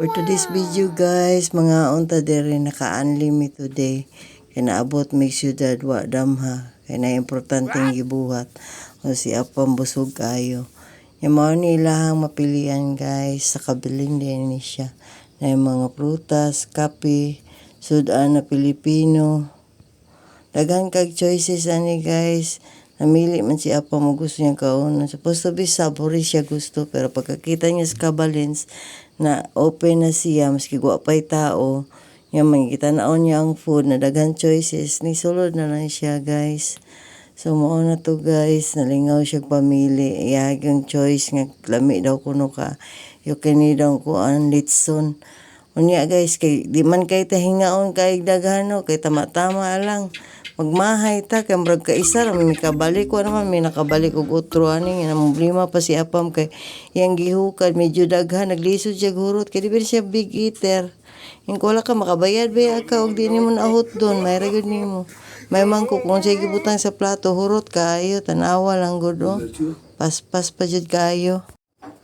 For today's video guys, mga unta dere naka-unlimit today. Kaya naabot may syudad wa damha. Kaya na importanteng gibuhat. O si Apam busog kayo. Yung mga nilahang mapilian guys, sa kabilin din ni siya. Na yung mga prutas, kape, sudan na Pilipino. Daghan kag choices ani guys. Namili man si Apa mo gusto niya kaunon. Supposed to be savory siya gusto. Pero pagkakita niya sa kabalins na open na siya, maski pa'y tao, yung makikita na niya ang food na daghan choices, ni sulod na lang siya guys. So mo na to guys, nalingaw siya pamili. Iyag yung choice nga lami daw kuno ka. Yung kini daw ko ang litson. Unya guys, kay di man kay tahingaon kay daghano, kay tama-tama lang. Magmahay ta kay murag ka isa may kabalik ko naman may nakabalik og utro ani nga problema pa si apam kay yang gihukad medyo daghan naglisod siya gurot kay di siya big eater. Yung wala ka makabayad ba ka og di nimo naahot doon may ra gyud nimo. May mangko kung siya gibutang sa plato hurot kayo tanawa lang gud oh. Paspas pa jud kayo.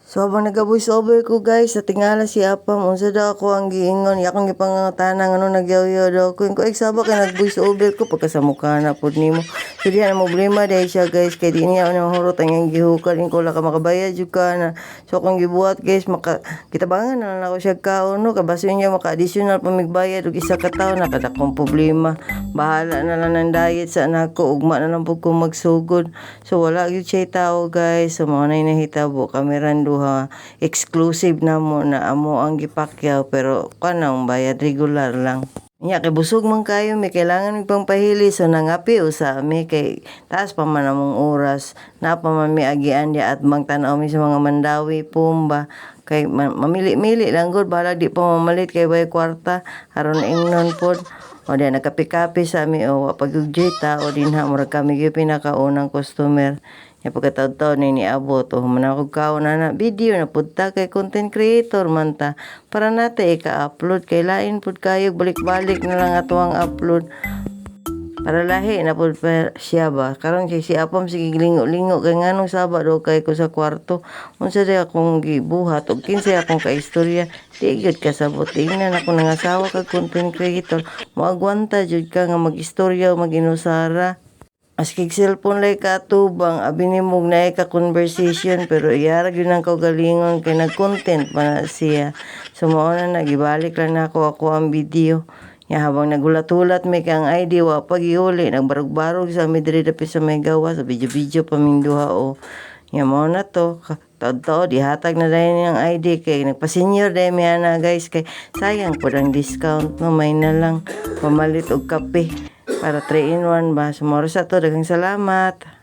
So habang nag-voice over ko guys, sa tingala si Apam, unsa daw ako ang giingon, yakong gipangangatanan ano nagyaw-yaw daw ko. Ko eksaba kay nag-voice over ko. Pagka sa mukha na pud nimo. So diyan ang problema dahil siya guys, kay di niya ano hurot ang gihukal, ko la ka makabayad jud ka na. So kung gibuhat guys, maka kitabangan na lang ako siya kaon no, kabaso niya maka additional pamigbayad og isa ka tawo na kada kong problema. Bahala na lang ng diet. Sa anak ko, ugma na lang pud ko magsugod. So wala gyud siya tao guys, so mga nay nahitabo kami randuha exclusive na mo na amo ang gipakyaw pero kanang bayad regular lang. Nya kay busog man kayo may kailangan mi pang pahili so nangapi usa mi kay taas pa man among oras. Na pa man mi agian at magtanaw mi sa mga mandawi pumba kay ma- mamili-mili lang gud bahala di pa mamalit. Kay bay kwarta aron ingnon pod. O di nagkapi-kapi sa mi o pag tao din ha murag kami gyud pinakaunang customer. Ya pagkataon ni niabot o manakog kao na na video na punta kay content creator man ta. Para nate ika-upload. Kay lain pud kayo balik-balik na lang ato ang upload para lahi na pa siya ba? Karon kay si apam sige lingo-lingo kay nganong sabado kay ko sa kwarto. Unsa day akong gibuhat og kinsa akong kaistorya? Di gyud kasabot tingnan ako nang asawa kag content creator. Moagwanta jud ka nga magistorya o maginusara. Maski cellphone lay ka tubang, abi ni mong na ka conversation, pero iyara yun ang kaugalingon kay nag-content pa na siya. So mao na nagibalik lang na ako. Ako ang video. Ya habang nagulat-ulat may kang ID wa pagiuli, nagbarog-barog sa midri dapit sa may gawa sa video-video paminduha o. Ya mao na to. Tao dihatag na dahil yung ID kay nagpa-senior dahil may ana guys kay sayang po ang discount no may na lang pamalit og kape para 3 in 1 ba. Sumoro sa to daghang salamat.